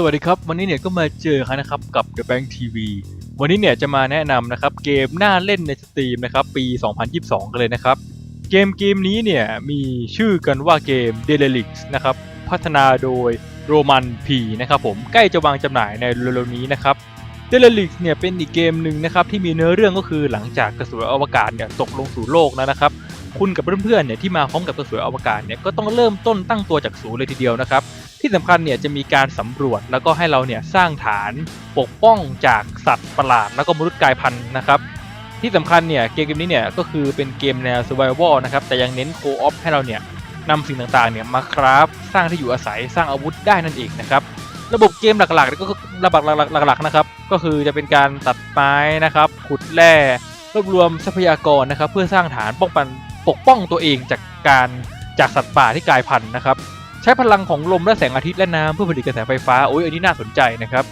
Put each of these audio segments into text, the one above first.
สวัสดีครับ วันนี้เนี่ยก็มาเจอกันนะครับกับ The Bank TV วันนี้เนี่ยจะมาแนะนำนะครับเกมน่าเล่นในสตรีมนะครับปี 2022 กันเลยนะครับ เกมเกมนี้เนี่ยมีชื่อกันว่าเกม d e l i x นะครับพัฒนาโดย Roman P นะครับผมใกล้จะวางจำหน่ายในเร็วๆนี้นะครับ d e l i x เนี่ยเป็นอีกเกมหนึ่งนะครับที่มีเนื้อเรื่องก็คือหลังจากกระสวยอวกาศเนี่ยตกลงสู่โลกแล้วนะครับคุณกับเพื่อนๆเนี่ยที่มาพร้อมกับกระสวยอวกาศเนี่ยก็ต้องเริ่มต้นตั้งตัวจากศูนย์เลยทีเดียวนะครับ ที่สำคัญเนี่ยจะมีการสำรวจแล้วก็ให้เราเนี่ยสร้างฐานปกป้องจากสัตว์ประหลาด แล้วก็มนุษย์กายพันธุ์นะครับที่สำคัญเนี่ยเกมเกมนี้เนี่ยก็คือเป็นเกมแนว survival นะครับแต่ยังเน้นโคออฟให้เราเนี่ยนำสิ่งต่างๆเนี่ยมาคราฟสร้างที่อยู่อาศัยสร้างอาวุธได้นั่นเองนะครับระบบเกมหลักๆก็คือระบบหลักๆนะครับก็คือจะเป็นการตัดไม้นะครับขุดแร่รวบรวมทรัพยากรนะครับเพื่อสร้างฐานป้องกันปกป้องตัวเองจากการจากสัตว์ป่าที่กลายพันธุ์นะครับ ใช้พลังของลมและแสงอาทิตย์และน้ำเพื่อผลิตกระแสไฟฟ้าโอ้ยอันนี้น่าสนใจนะครับ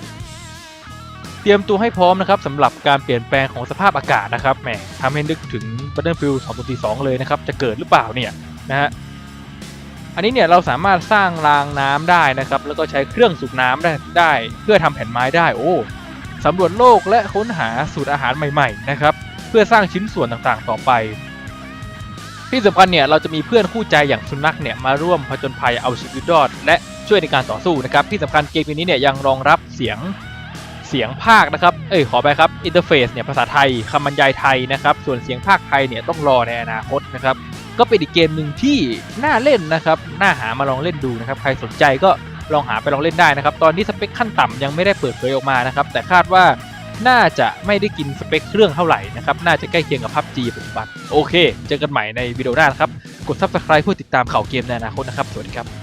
เตรียมตัวให้พร้อมนะครับสำหรับการเปลี่ยนแปลงของสภาพอากาศนะครับแหมทำให้นึกถึง Battlefield 2042 เลยนะครับ จะเกิดหรือเปล่าเนี่ยนะฮะอันนี้เนี่ยเราสามารถสร้างรางน้ำได้นะครับ แล้วก็ใช้เครื่องสูบน้ำได้ได้ เพื่อทำแผ่นไม้ได้โอ้สำรวจโลกและค้นหาสูตรอาหารใหม่ ๆ นะครับ เพื่อสร้างชิ้นส่วนต่างๆ ต่อไป ที่สำคัญเนี่ยเราจะมีเพื่อนคู่ใจอย่างสุนัขเนี่ยมาร่วมผจญภัยเอาชีวิตรอด และช่วยในการต่อสู้นะครับที่สำคัญเกมนี้เนี่ยยังรองรับเสียงเสียงภาคนะครับ เอ้ยขอไปครับ อินเทอร์เฟซเนี่ยภาษาไทยคำบรรยายไทยนะครับ ส่วนเสียงภาคไทยเนี่ยต้องรอในอนาคตนะครับ ก็เป็นอีกเกมหนึ่งที่น่าเล่นนะครับ น่าหามาลองเล่นดูนะครับ ใครสนใจก็ลองหาไปลองเล่นได้นะครับ ตอนนี้สเปคขั้นต่ำยังไม่ได้เปิดเผยออกมานะครับ แต่คาดว่า น่าจะไม่ได้กินสเปคเครื่องเท่าไหร่นะครับ น่าจะใกล้เคียงกับพับจีปัจจุบัน โอเค เจอกันใหม่ในวิดีโอหน้านะครับ กด Subscribe เพื่อติดตามข่าวเกมในอนาคตนะครับ สวัสดีครับ